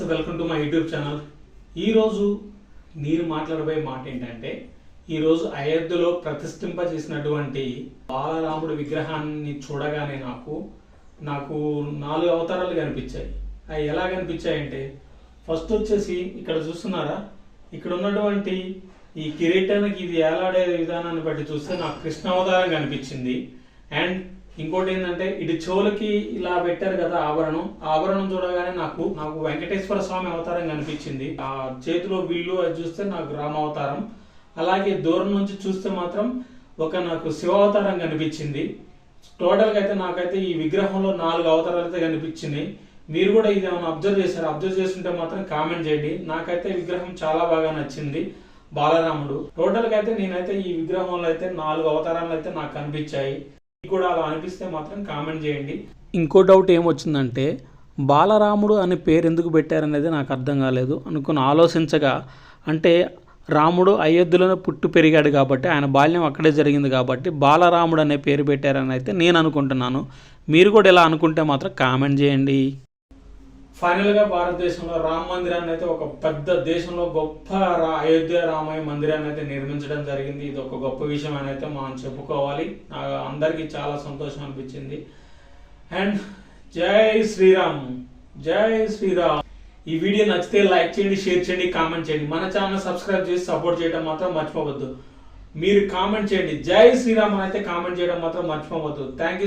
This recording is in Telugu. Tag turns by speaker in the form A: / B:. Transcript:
A: YouTube channel. ఈరోజు నేను మాట్లాడబోయే మాట ఏంటంటే ఈరోజు అయోధ్యలో ప్రతిష్ఠింప చేసినటువంటి బాలరాముడి విగ్రహాన్ని చూడగానే నాకు నాకు నాలుగు అవతారాలు కనిపించాయి. అవి ఎలా కనిపించాయంటే ఫస్ట్ వచ్చేసి ఇక్కడ చూస్తున్నారా? ఇక్కడ ఉన్నటువంటి ఈ కిరీటానికి ఇది ఏలాడే విధానాన్ని బట్టి చూస్తే నాకు కృష్ణ అవతారం కనిపించింది. అండ్ ఇంకోటి ఏంటంటే ఇటు చెవులకి ఇలా పెట్టారు కదా ఆభరణం ఆభరణం చూడగానే నాకు నాకు వెంకటేశ్వర స్వామి అవతారం కనిపించింది. ఆ చేతిలో విల్లు అది చూస్తే నాకు రామ అవతారం అలాగే దూరం నుంచి చూస్తే మాత్రం ఒక నాకు శివ అవతారం కనిపించింది. టోటల్గా అయితే నాకైతే ఈ విగ్రహంలో నాలుగు అవతారాలు అయితే కనిపించినాయి. మీరు కూడా ఇది ఏమైనా అబ్జర్వ్ చేశారు? అబ్జర్వ్ చేస్తుంటే మాత్రం కామెంట్ చేయండి. నాకైతే విగ్రహం చాలా బాగా నచ్చింది బాలరాముడు. టోటల్గా అయితే నేనైతే ఈ విగ్రహంలో అయితే నాలుగు అవతారాలు అయితే నాకు కనిపించాయి. కూడా అలా అనిపిస్తే మాత్రం కామెంట్ చేయండి. ఇంకో డౌట్ ఏమొచ్చిందంటే బాలరాముడు అనే పేరు ఎందుకు పెట్టారనేది నాకు అర్థం కాలేదు. అనుకుని ఆలోచించగా అంటే రాముడు అయోధ్యలోనే పుట్టి పెరిగాడు కాబట్టి ఆయన బాల్యం అక్కడే జరిగింది కాబట్టి బాలరాముడు అనే పేరు పెట్టారని అయితే నేను అనుకుంటున్నాను. మీరు కూడా ఇలా అనుకుంటే మాత్రం కామెంట్ చేయండి. ఫైనల్గా భారతదేశంలో రామ మందిరాన్ని అయితే ఒక పెద్ద దేశంలో గొప్ప రా- అయోధ్య రామయ్య మందిరాన్ని అయితే నిర్మించడం జరిగింది. ఇది ఒక గొప్ప విషయం అని అయితే మనం చెప్పుకోవాలి. నాకు అందరికీ చాలా సంతోషం అనిపించింది. అండ్ జై శ్రీరామ్. జై శ్రీరామ్. ఈ వీడియో నచ్చితే లైక్ చేయండి షేర్ చేయండి కామెంట్ చేయండి. మన ఛానల్ సబ్స్క్రైబ్ చేసి సపోర్ట్ చేయడం మాత్రం మర్చిపోవద్దు. మీరు కామెంట్ చేయండి. జై శ్రీరామ్ అని అయితే కామెంట్ చేయడం మాత్రం మర్చిపోవద్దు. థ్యాంక్